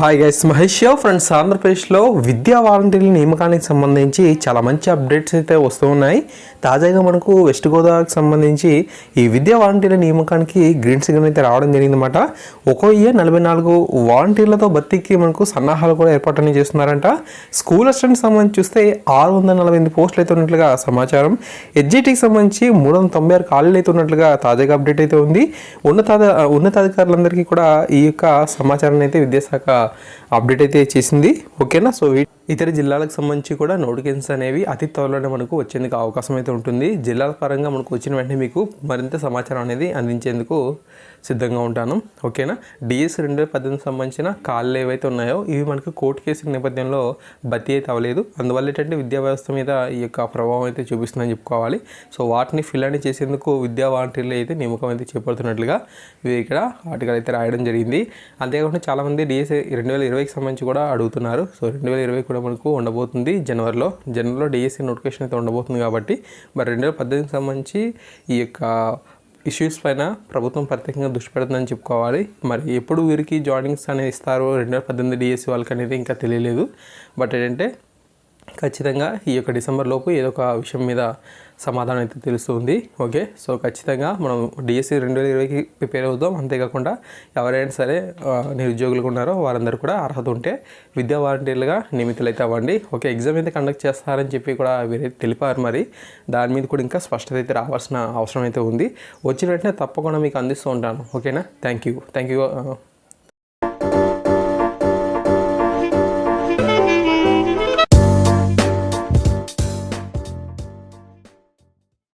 Hi guys Mahesh friends ఆంధ్రప్రదేశ్లో విద్యా వాలంటీర్ల నియామకానికి సంబంధించి చాలా మంచి అప్డేట్స్ అయితే వస్తూ ఉన్నాయి. తాజాగా మనకు వెస్ట్ గోదావరికి సంబంధించి ఈ విద్యా వాలంటీర్ల నియామకానికి గ్రీన్ సిగ్నల్ అయితే రావడం జరిగిందన్నమాట. ఒక్కో ఇయర్ నలభై నాలుగు వాలంటీర్లతో భర్తీకి మనకు సన్నాహాలు కూడా ఏర్పాటు చేస్తున్నారంట. స్కూల్ అసిస్టెంట్ సంబంధించి చూస్తే ఆరు వందల నలభై ఎనిమిది పోస్టులు అయితే ఉన్నట్లుగా సమాచారం. ఎడ్జిటీకి సంబంధించి మూడు వందల తొంభై ఆరు ఖాళీలు అయితే ఉన్నట్లుగా తాజాగా అప్డేట్ అయితే ఉంది. ఉన్నత ఉన్నతాధికారులందరికీ కూడా ఈ యొక్క సమాచారాన్ని అయితే విద్యాశాఖ అప్డేట్ అయితే చేసింది. ఓకేనా సో వీ- ఇతర జిల్లాలకు సంబంధించి కూడా నోటిఫికేషన్స్ అనేవి అతి త్వరలోనే మనకు వచ్చేందుకు అవకాశం అయితే ఉంటుంది. జిల్లాల పరంగా మనకు వచ్చిన వెంటనే మీకు మరింత సమాచారం అనేది అందించేందుకు సిద్ధంగా ఉంటాను. ఓకేనా? డిఎస్ రెండు వేల పద్దెనిమిది సంబంధించిన కాళ్ళు ఏవైతే ఉన్నాయో ఇవి మనకు కోర్టు కేసు నేపథ్యంలో భర్తీ అయితే అవ్వలేదు. అందువల్ల ఏంటంటే విద్యా వ్యవస్థ మీద ఈ యొక్క ప్రభావం అయితే చూపిస్తుందని చెప్పుకోవాలి. సో వాటిని ఫిల్ అని చేసేందుకు విద్యా వాలంటీర్లు అయితే నియమకం అయితే చేపడుతున్నట్లుగా ఇవి ఇక్కడ ఆర్టికల్ అయితే రాయడం జరిగింది. అంతేకాకుండా చాలామంది డిఎస్ రెండు వేల ఇరవైకి సంబంధించి కూడా అడుగుతున్నారు. సో రెండు వేల ఇరవై కూడా మనకు ఉండబోతుంది. జనవరిలో జనవరిలో డిఎస్సి నోటిఫికేషన్ అయితే ఉండబోతుంది కాబట్టి మరి రెండు వేల పద్దెనిమిదికి సంబంధించి ఈ యొక్క ఇష్యూస్ పైన ప్రభుత్వం ప్రత్యేకంగా దృష్టి పెడుతుందని చెప్పుకోవాలి. మరి ఎప్పుడు వీరికి జాయినింగ్స్ అనేది ఇస్తారో రెండు వేల పద్దెనిమిది డిఎస్సి వాళ్ళకి అనేది ఇంకా తెలియలేదు. బట్ ఏంటంటే ఖచ్చితంగా ఈ యొక్క డిసెంబర్ లోపు ఏదో ఒక విషయం మీద సమాధానం అయితే తెలుస్తుంది. ఓకే? సో ఖచ్చితంగా మనం డిఎస్సి రెండు వేల ఇరవైకి ప్రిపేర్ అవుతాం అంతేకాకుండా ఎవరైనా సరే నిరుద్యోగులు ఉన్నారో వారందరూ కూడా అర్హత ఉంటే విద్యా వాలంటీర్లుగా నియమితులైతే అయితే అవ్వండి. ఓకే? ఎగ్జామ్ అయితే కండక్ట్ చేస్తారని చెప్పి కూడా వీరైతే తెలిపారు మరి. దాని మీద కూడా ఇంకా స్పష్టత అయితే రావాల్సిన అవసరం అయితే ఉంది. వచ్చిన వెంటనే తప్పకుండా మీకు అందిస్తూ ఉంటాను. ఓకేనా? Thank you. Thank you